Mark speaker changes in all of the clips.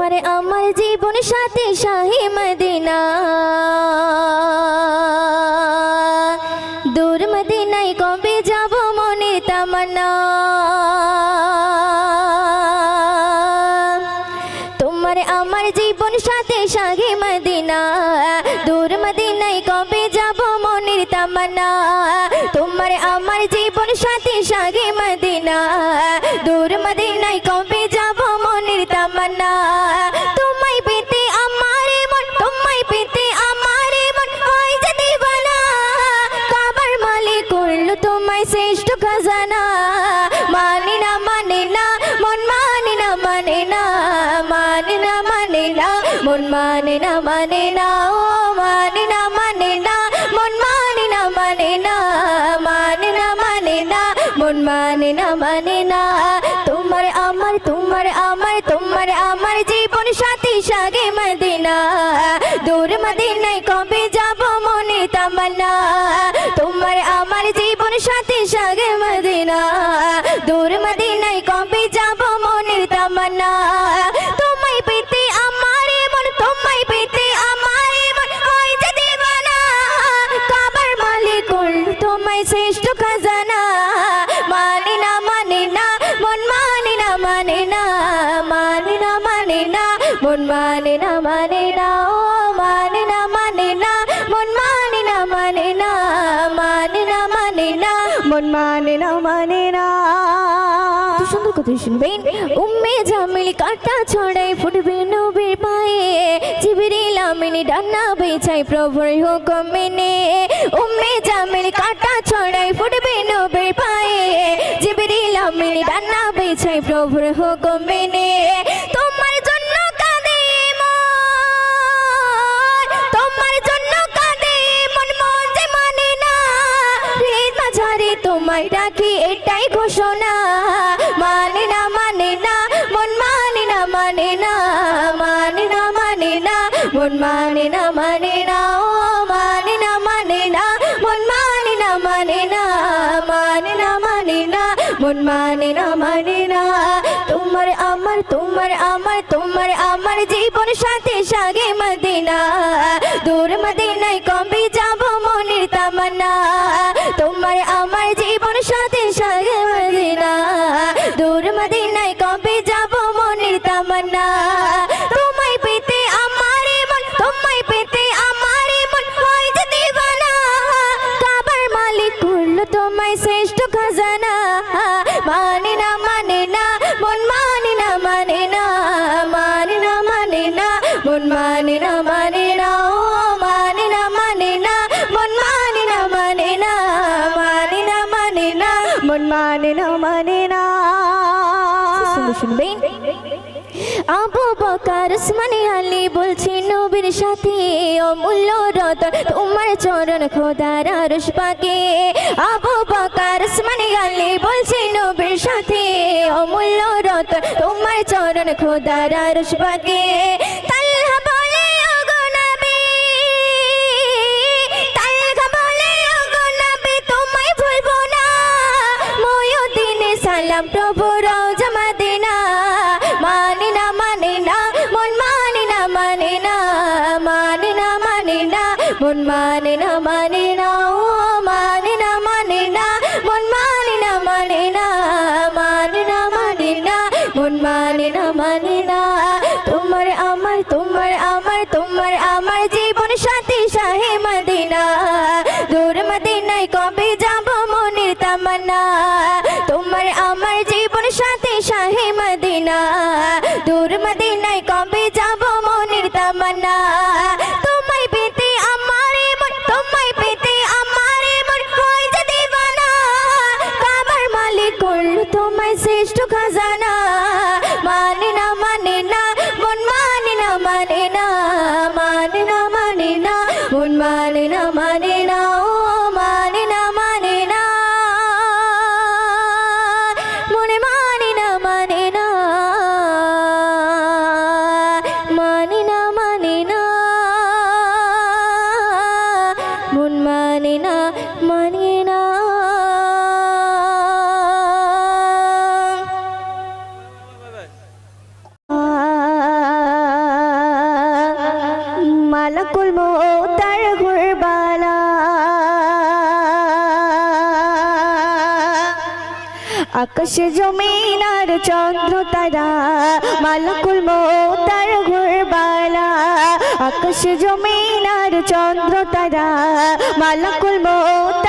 Speaker 1: তোমার আমার জীবন সাথে শাহি মদিনা। দূর মদিনায় কবে যাব মনে তামান্না। তোমার আমার জীবন সাথে শাহি মদিনা। দূর মদিনায় কবে যাব মনের তামান্না। তোমার আমার জীবন সাথে শাহি মদিনা। দূর মদিনায় না মানে না মানে না মন মানে না মানে না ও মানে না মানে না মন মানে না মানে না মানে না মানে না মন মানে না মানে মন মানে না মানে না, ও মানে না মানে না, মন মানে না মানে না মানে না মানে না, মন মানে না মানে না। তো সুন্দর কথা শুনবেন। উম্মে জামিল কাটা ছড়াই ফুটবে নবীর পায়ে। জিবরিল আমিনি ডান্না বেছাই প্রভুর হুকুম মেনে। উম্মে জামিল কাটা ছড়াই ফুটবে নবীর পায়ে। জিবরিল আমিনি ডান্না বেছাই প্রভুর হুকুম মেনে। তোমার মন মানে না মানে না, ও মানে না মানে না। মন মানে না মানে না মানে না মানে না। মন মানে না মানে না। তোমার আমার তোমার আমার তোমার আমার জীবন সাথে সাগে মদিনা। দূর মদিনায় অমূল্য রতন তোমার চরণ খোদার আরশ পাকে। আবু বকার উসমানী আলী বলছি নবীর সাথে অমূল্য রতন তোমার চরণ খোদার আরশ পাকে। তাল্লা বলে, ওগো নবী মন মানে না তোমায় শ্রেষ্ঠ খাজানা।
Speaker 2: আকাশ জমিন আর চন্দ্র তারা, মালাকুল মৌতার ঘুরবালা। আকাশ জমিন আর চন্দ্র তারা, মালাকুল মৌতার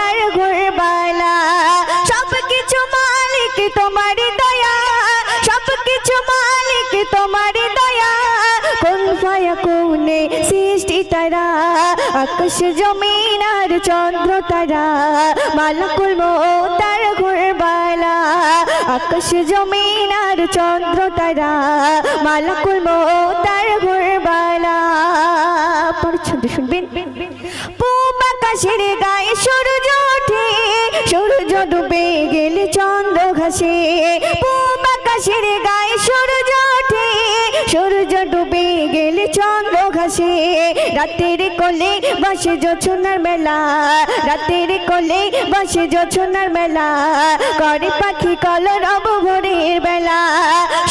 Speaker 2: আকাশ জমিন আর চন্দ্র তারা, মালাকুল মৌতার ঘুরবালা। আকাশ জমিন আর চন্দ্র তারা, মালাকুল মৌতার ঘুরবালা। পরিচ্ছন্দ শুনবেন? গায়ে সূর্য ওঠে, সূর্য ডুবে গেলে চন্দ্র ঘাসে। ঘাসে রাতের কোলে বসে জোছনার মেলা, রাতের কোলে বসে জোছনার মেলা করে পাখি কলর ভোরের বেলা।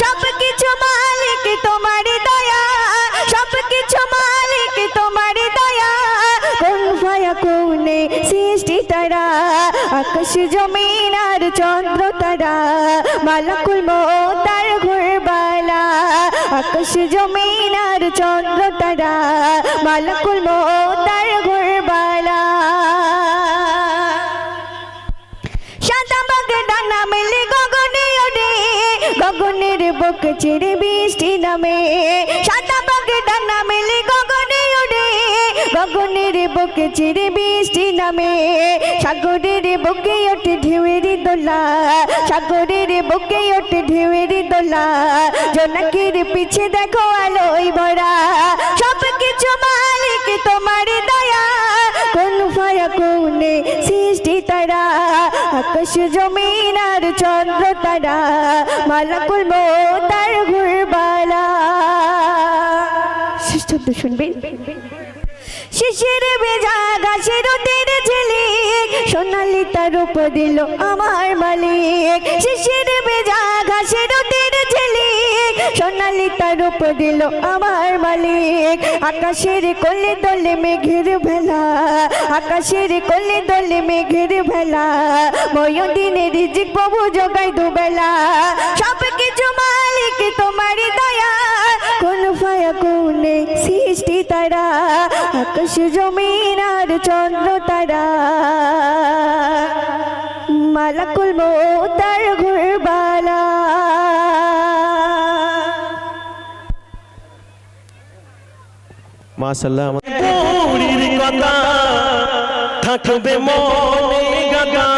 Speaker 2: সব কিছু মালিক, তোমার দয়া সব কিছু মালিক, তোমার দয়া। কোন ফায়া কোনে সৃষ্টি তারা, আকাশ জমিন আর চন্দ্র তারা, মালাকুল ঘুরবালা আকাশ জমিন আর চন্দ্র তারা, মালকুল মোতার ঘুরবালা। সাদা বাগে ডানা মেলে গগনে ওড়ে, গগনের বুক ছেড়ে বৃষ্টি নামে। সাদা বাগে ডানা মেলে ওড়ে গগনের বুক ছেড়ে বৃষ্টি নামে। সাগরের বুকে ওঠে ঢেউয়ের দোলা। সাগরের বুকে ওঠে ঢেউয়ের দোলা। জোনাকির পিছে দেখো আলোয় ভরা। সব কিছু মালিক তোমার দয়া। কোন ফায়া, কোনে সৃষ্টি তারা? আকাশ জমিন আর চন্দ্র তারা। মালাকুল মোতার ঘুরবালা। শেষ শিশির বেজা গাছের তীর ঝিলিক। সোনালি তার রূপ দিল আমার মালিক। শিশির বেজা ঘাসের তীর ঝিলিক। সোনালি তার রূপ দিল আমার মালিক। আকাশের কোলে দলে মেঘের ভেলা, আকাশের কোলে দলে মেঘের ভেলা। ময়দিনে রিজিক প্রভু জগাই দুবেলা। সব কিছু মালিক তোমার কোনে সৃষ্টি তারা আকাশ জমিন আর চন্দ্র তারা। মালাকুল মোতার ঘুরবালা।
Speaker 3: মাশাল্লাহ পুরীর কথা থাকবে মনে গাদা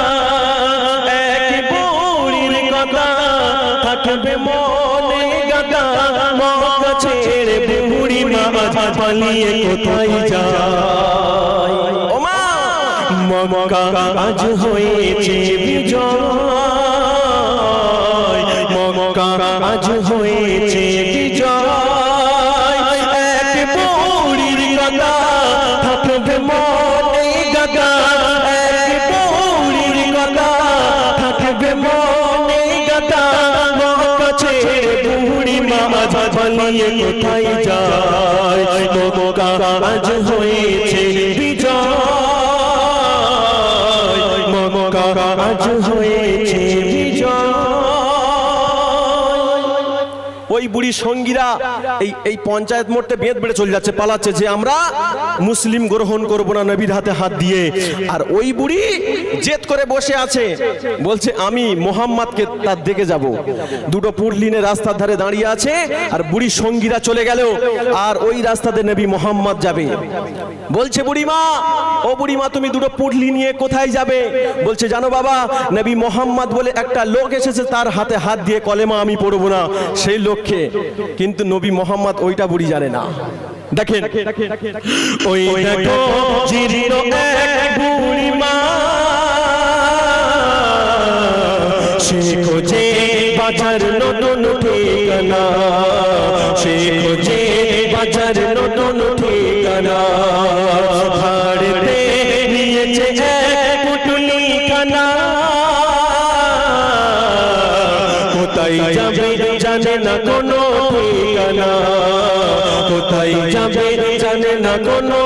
Speaker 3: এক পুরীর কথা থাকবে মনে ছেড়ে বুড়ি মা পালিয়ে কোথায় যায়? মক্কা আজ হয়েছে বিজয়। মক্কা আজ হয়েছে পালিয়ে কোথায় যায়? মমকা আজ হয়েছে বিজয়। মমকা আজ হয়েছে ওই বুড়ি সঙ্গীরা এই এই পঞ্চায়েত মোড়তে বেদ বেড়ে চলে যাচ্ছে, পালাচ্ছে যে আমরা মুসলিম গ্রহণ করব না নবীর হাতে হাত দিয়ে। আর ওই বুড়ি জেদ করে বসে আছে, বলছে, আমি মোহাম্মদকে তার দেখে যাব। দুটো পুরলিনে রাস্তার ধারে দাঁড়িয়ে আছে, আর বুড়ি সঙ্গীরা চলে গেল, আর ওই রাস্তাতে নবী মোহাম্মদ যাবে। বলছে, বুড়িমা, ও বুড়িমা, তুমি দুটো পুটলি নিয়ে কোথায় যাবে? বলছে, জানো বাবা, নবী মোহাম্মদ বলে একটা লোক এসেছে, তার হাতে হাত দিয়ে কলেমা আমি পড়ব না। সেই লক্ষ্যে কিন্তু নবী মোহাম্মদ ওইটা বুড়ি জানে না। দেখেন ওই দেখো জীর্ণ এক বুড়িমা সে খোঁজে বাজার নতুন ঠিকানা সে খোঁজে বাজার কোনো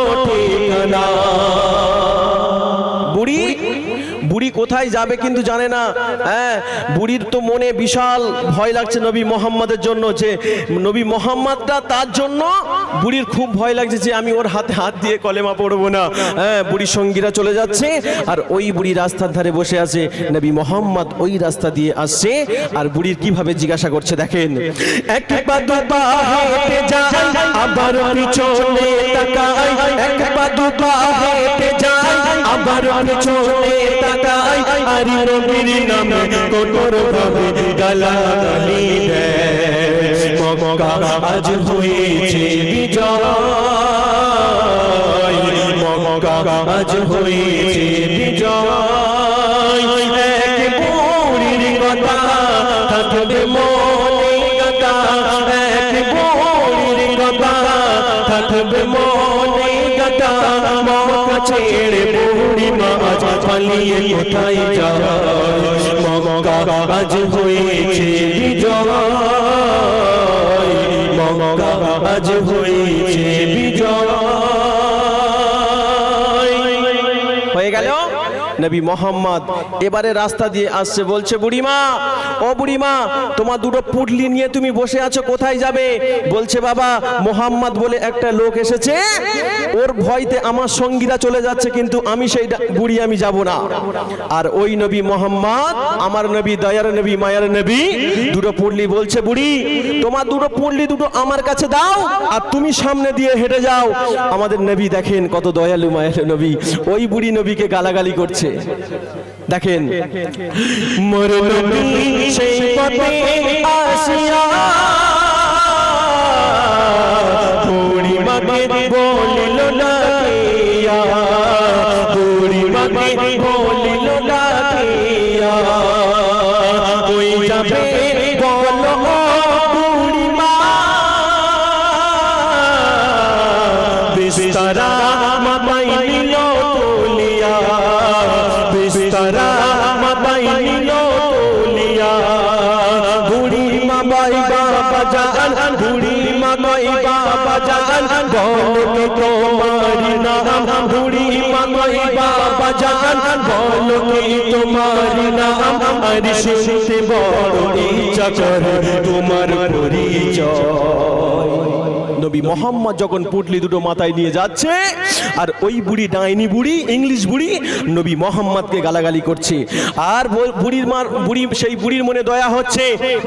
Speaker 3: বুড়ি কোথায় যাবে কিন্তু জানে না। হ্যাঁ বুড়ির তো মনে বিশাল ভয় লাগছে নবী মোহাম্মদের জন্য যে নবী মোহাম্মদটা তার জন্য বুড়ির খুব ভয় লাগছে যে আমি ওর হাতে হাত দিয়ে কলেমা পড়ব না। হ্যাঁ বুড়ির সঙ্গীরা চলে যাচ্ছে আর ওই বুড়ি রাস্তার ধারে বসে আছে। নবী মোহাম্মদ ওই রাস্তা দিয়ে আসছে আর বুড়ির কীভাবে জিজ্ঞাসা করছে দেখেন। এক পা দু পা হেঁটে যায় আবার পিছনে তাকায় এক পা হেঁটে যায় আবার পিছনে তাকায় আর নবীর নামে কোটর ভাবে গালাগালি মক্কা আজ হয়েছে বিজয়। মক্কা আজ হয়েছে বিজয়। এক বুড়ির কথা থাকবে মনে কথা। ছেড়ে বুড়ি মা আজ পালিয়ে কোথায় যায়? মক্কা আজ হয়েছে আজ হয়েছে বিজয়। হয়ে গেল? নবী মোহাম্মদ এবারে রাস্তা দিয়ে আসছে, বলছে, বুড়িমা, ও বুড়িমা, তোমার দুটো পুটলি নিয়ে তুমি বসে আছো, কোথায় যাবে? বলছে, বাবা, মোহাম্মদ বলে একটা লোক এসেছে, ওর ভয়তে আমার সঙ্গীরা চলে যাচ্ছে, কিন্তু আমি সেই বুড়ি, আমি যাব না। আর ওই নবী মোহাম্মদ, আমার নবী, দয়ার নবী, মায়ার নবী, দুটো পুটলি বলছে, বুড়ি, তোমার দুটো পুটলি দুটো আমার কাছে দাও, আর তুমি সামনে দিয়ে হেঁটে যাও। আমাদের নবী দেখেন কত দয়ালু, মায়ালু নবী, ওই বুড়ি নবীকে গালাগালি করছে। দেখেন মোর সেই পথে আসিয়া বাবা জান কি তোমার নাম? আরে শুনতে বড় ইচ্ছা তোমার পরিচয়। নবী মোহাম্মদ যখন পুটলি দুটো মাথায় নিয়ে যাচ্ছে, আর ওই বুড়ি ডাইনি বুড়ি, ইংলিশ বুড়ি, নবী মোহাম্মদকে গালাগালি করছে। আর বুড়ির মার বুড়ি সেই বুড়ির মনে দয়া হচ্ছে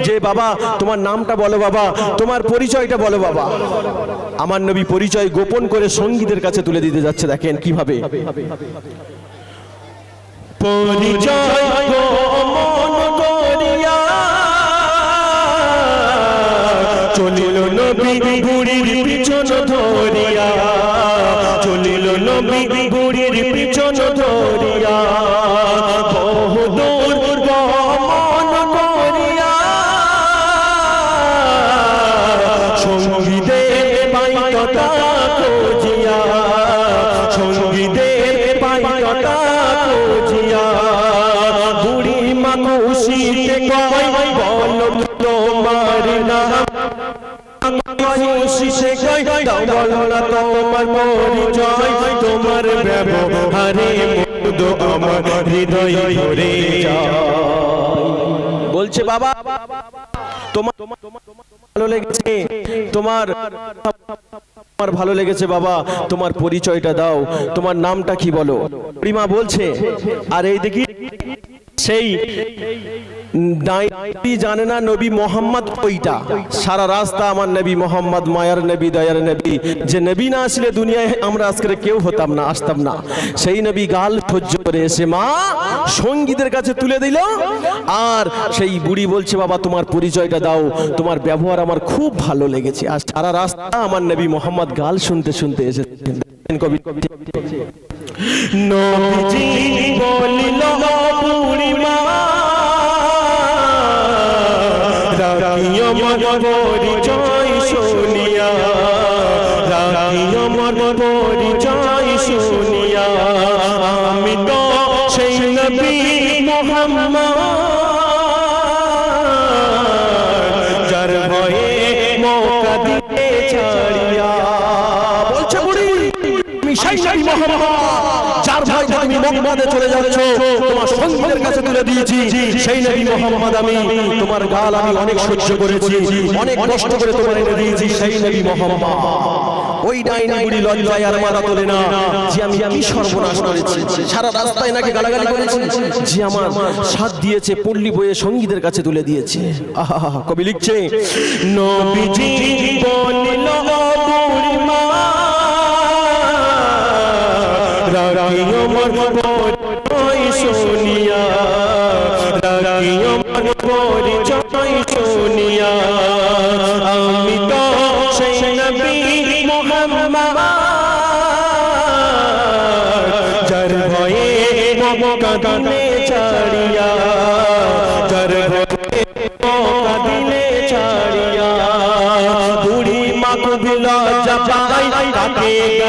Speaker 3: যে, বাবা, তোমার নামটা বলো বাবা, তোমার পরিচয়টা বলো বাবা। আমার নবী পরিচয় গোপন করে সঙ্গীদের কাছে তুলে দিতে যাচ্ছে, দেখেন কীভাবে। পরিচয় গোপন করিয়া। চলিল নবী বুড়ির পিছন ধরিয়া। চলিল নবী বুড়ির আমার হৃদয় ভরে বলছে, বাবা, তোমার তোমার ভালো লেগেছে, তোমার আমার ভালো লেগেছে, বাবা, তোমার পরিচয়টা দাও, তোমার নামটা কি বলো? প্রিমা বলছে, আর এই দেখি, সেই ডাইনি জানে না নবী মোহাম্মদ ওইটা সারা রাস্তা আমার নবী মোহাম্মদ, মায়ার নবী, দয়ার নবী। যে নবী না আসলে দুনিয়ায় আমরা আজকে কেউ হতাম না, আসতাম না। সেই নবী গাল সহ্য করে এসে মা সঙ্গীদের কাছে তুলে দিল। আর সেই বুড়ি বলছে, বাবা, তোমার পরিচয়টা দাও। তোমার ব্যবহার আমার খুব ভালো লেগেছে। আর সারা রাস্তা আমার নবী মোহাম্মদ গাল শুনতে শুনতে এসেছেন কবি নবীজি বলিল বুড়ি মা রাখি আমার পরিচয় শুনিয়া রাখি আমার পরিচয় শুনিয়া, আমি তো সেই নবী মোহাম্মদ, যার ভয়ে মৌকা দিয়ে ছাড়িয়া। বলছে বুড়ি, আমি সেই নবী মোহাম্মদ। যার ভয় তুমি মক্কাতে চলে যাচ্ছ তোমার সঙ্গীদের কাছে তুলে দিয়েছি। সেই নবী মোহাম্মদ আমি তোমার গাল আমি অনেক সহ্য করেছি অনেক কষ্ট করে তোমার এনে দিয়েছি সেই নবী মোহাম্মদ। ওই লজ্জায় আর মাথা তোলে না যে আমি কি সর্বনাশ করেছি। সারা রাস্তায় নাকি গালাগালি করেছি। যে আমার সাথ দিয়েছে পল্লী বইয়ে সঙ্গীদের কাছে তুলে দিয়েছে। আহা কবি লিখছে নবীজি বলিল শুনিয়া রাগি আমার পরিচয় শুনিয়া আমি তো সেই নবী মোহাম্মদ যার ভয়ে মক্কা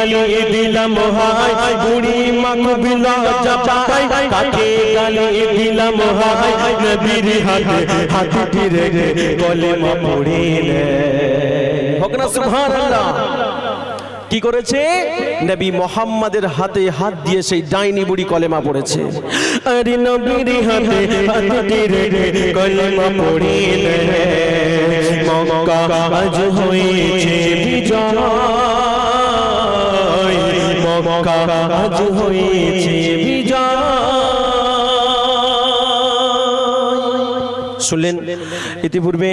Speaker 3: গালি দিলাম বুড়ি চাপাই কাকে গালি দিলাম নবীর হাতে সুবহানাল্লাহ। কি করেছে? নবী মোহাম্মদের হাতে হাত দিয়ে সেই ডাইনি বুড়ি কলেমা পড়েছে। আরে নবীর হাতে হাতে রে, কলেমা পড়িলে মক্কা হয়েছে বিজয়। মক্কা আজ হয়েছে বিজয়। শুনলেন ইতিপূর্বে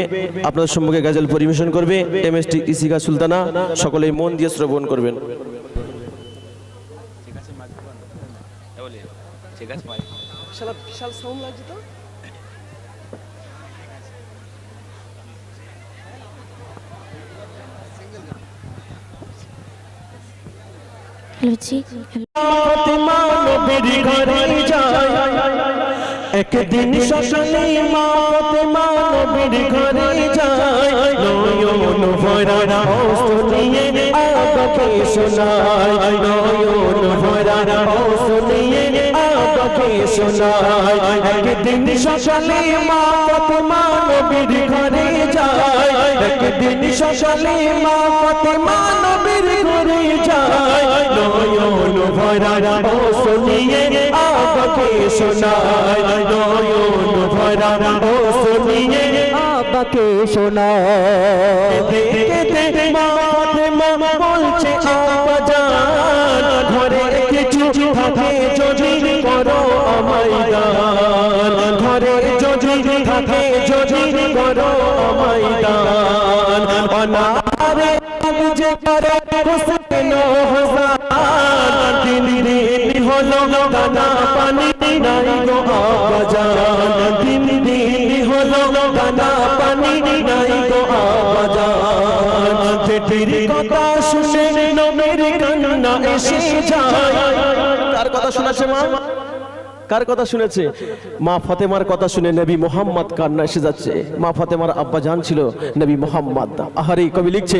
Speaker 3: আপনাদের সম্মুখে গাজল পরিবেশন করবে M S T Isika Sultana. সকলেই মন দিয়ে শ্রবণ করবেন।
Speaker 4: ঠিক আছে
Speaker 3: বিশাল সাউন্ড লাগছে।
Speaker 1: হ্যালো জি।
Speaker 3: ফাতেমা নবীর ঘরে যায় একদিন সকালে মা ফাতেমা নবীর ঘরে যায়। নয়ন ভরা অস্ত্র নিয়ে শোনায়। নয়ন ভরা অস্ত্র আবাকে শোনায়, একদিন সকালে মা ফাতেমা নবীর ঘরে যায়, একদিন সকালে মা ফাতেমা নবীর ঘরে যায়। নয়ন ভরা অস্ত্র নিয়ে আবাকে শোনায়, নয়ন ভরা অস্ত্র নিয়ে আবাকে শোনায়। মা বলছে আব্বাজান ঘরে কিছু থাকে দান অনারে যে করে হোসেন হোসান দিন হলো দানা পানি, নাই গো আব্বাজান দিন দিন হলো দানা পানি, নাই গো আব্বাজান পেটের কথা শুনে নমের মা? কার কথা শুনেছে? মা ফাতেমার কথা শুনে নবী মোহাম্মদ কান্না এসে যাচ্ছে। মা ফাতেমার আব্বা জান ছিল নবী মোহাম্মদ। আহারে, কবি লিখছে,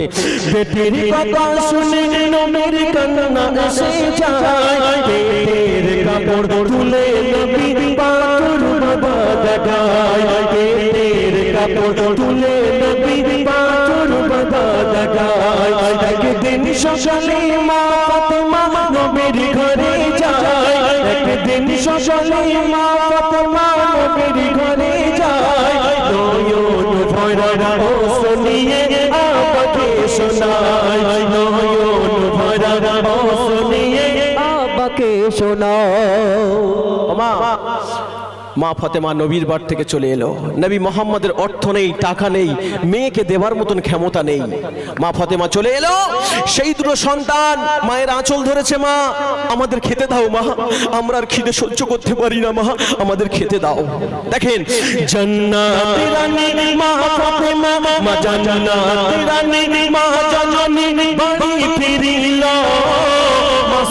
Speaker 3: বেটির কথা শুনে নবীর নবী মা ফাতেমা নবীর একদিন সকালে মা ফাতেমা নবীর ঘরে যায়। নয়ন ভরা অস্ত্র নিয়ে আবাকে শোনায়। নয়ন ভরা শোনায় মা ফাতেমা নবীর বার থেকে চলে এলো। নবী মোহাম্মদের অর্থ নেই, টাকা নেই, মেয়েকে দেবার মতন ক্ষমতা নেই। মা ফাতেমা চলে এলো, সেই দুটো সন্তান মায়ের আঁচল ধরেছে, মা, আমাদের খেতে দাও, মা, আমরা আর খিদে সহ্য করতে পারি না, মা, আমাদের খেতে দাও। দেখেন মা ফাতেমা, মা মা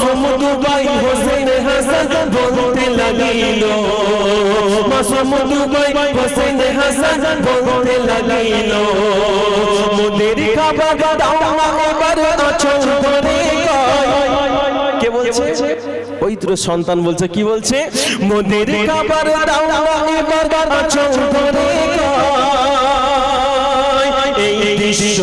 Speaker 3: মাসুম দুবাই হোসেন হাসান বলতে লাগিল। মাসুম দুবাই হোসেন হাসান বলতে লাগিল। মোদের খাবার দাও না কে বলছে? ওই তোর সন্তান বলছে, কি বলছে? মোদের খাবার দাও না এবার আচল ধরে।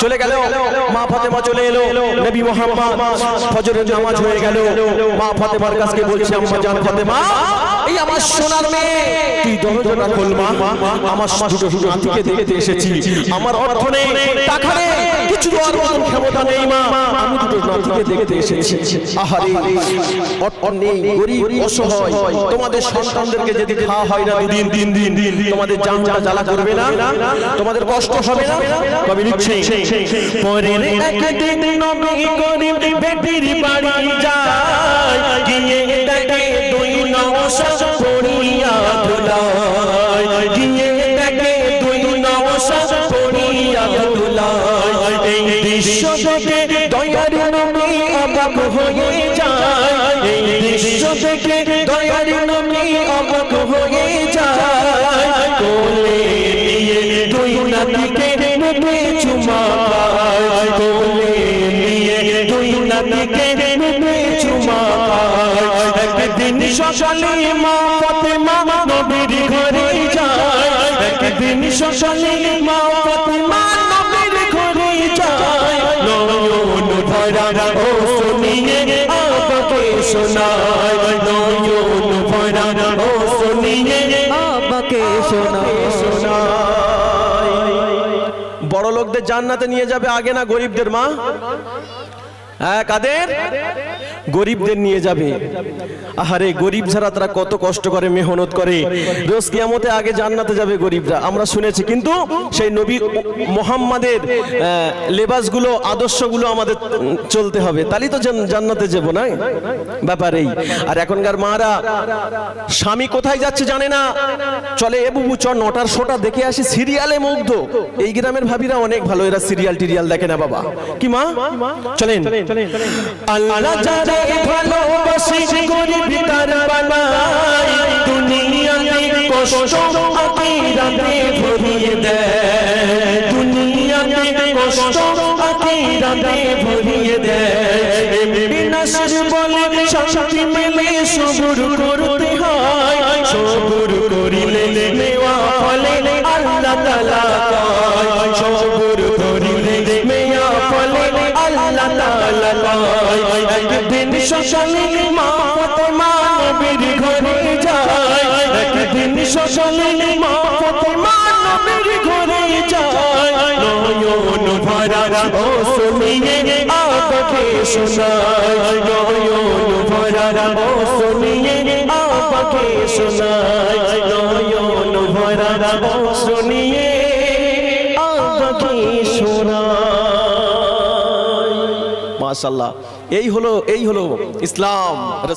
Speaker 3: চলে গেল। মা ফাতেমা চলে এলো। নবী মোহাম্মদ ফজরের নামাজ হয়ে গেল। মা ফাতেমার কাছে বলছে, আম্মা জান ফাতেমা, এই আমার সোনার মেয়ে তুই দরজাটা খোল মা। আমার দুটো দুটো নাতিকে দেখতে এসেছি। আমার অর্থ নেই কিছু দেওয়ার মতন নেই মা। আমি দুটো নাতিকে দেখতে এসেছি। আহারে অর্থ নেই গরিব অসহায়, তোমাদের সন্তানদেরকে যদি খাওয়া হয় না দুদিন, তিন দিন দিন তোমাদের জানটা জ্বালা করবে না, তোমাদের কষ্ট হবে না কবি লিখছে পরের একদিন নবী করিম বেটির বাড়ি যায়, গিয়ে দেখে দুই নওশা পড়িয়া ধুলায়, গিয়ে দেখে দুই নওশা পড়িয়া ধুলায়। এই দৃশ্য দেখে দয়ার নবী অবাক হয়ে যায় দৃশ্য দেখে দয়ার নবী অবাক হয়ে যায়। কোলে নিয়ে দুই নাতিকে নেবে চুমা পায় কোলে নিয়ে দুই নাতিকে নেবে চুমা পায় একদিন সকালে মা ফাতেমা নবীর ঘরে যায়। একদিন সকালে বড় জান্নাতে নিয়ে যাবে আগে না গরিবদের মা? হ্যাঁ কাদের? গরিবদের নিয়ে যাবে। আহারে গরিব ছাড়া তারা কত কষ্ট করে মেহনত করে। রোজ কিয়ামতে আগে জান্নাতে যাবে গরিবরা। আমরা শুনেছি কিন্তু সেই নবী মোহাম্মদের লেবাসগুলো আদর্শগুলো আমাদের চলতে হবে। তাহলেই তো জান্নাতে যাব না? ব্যাপার এই। আর এখনকার মারা স্বামী কোথায় যাচ্ছে জানে না। চলে এ বুবু চ নটার শোটা দেখে আসি সিরিয়ালে মুগ্ধ। এই গ্রামের ভাবিরা অনেক ভালো এরা সিরিয়াল টিরিয়াল দেখে না বাবা। কি মা? চলেন। আল্লাহ যারে ভালোবাসি গরিব তার বানাই দুনিয়াতে কষ্ট আখিরাতে ভরিয়ে দেয়। দুনিয়াতে কষ্ট আখিরাতে ভরিয়ে দেয়। বিনাশের বলে শান্তি মেলে সবুর করতে হয়। সবুর করিলে নেওয়া ফলে আল্লাহ তাআলা সবুর করিলে নেওয়া ফলে আল্লাহ তাআলা সকালে মা ফাতেমা নবীর ঘরে যায়। একদিন সকালে মা ফাতেমা নবীর ঘরে যায়। নয়ন ভরা ও শুনিয়ে আমাকে শোনায়। নয়ন ভরা ও শুনিয়ে আমাকে শোনায়। নয়ন ভরা ও শুনিয়ে আমাকে শোনায়। মাশাআল্লাহ। এই হলো এই হলো ইসলাম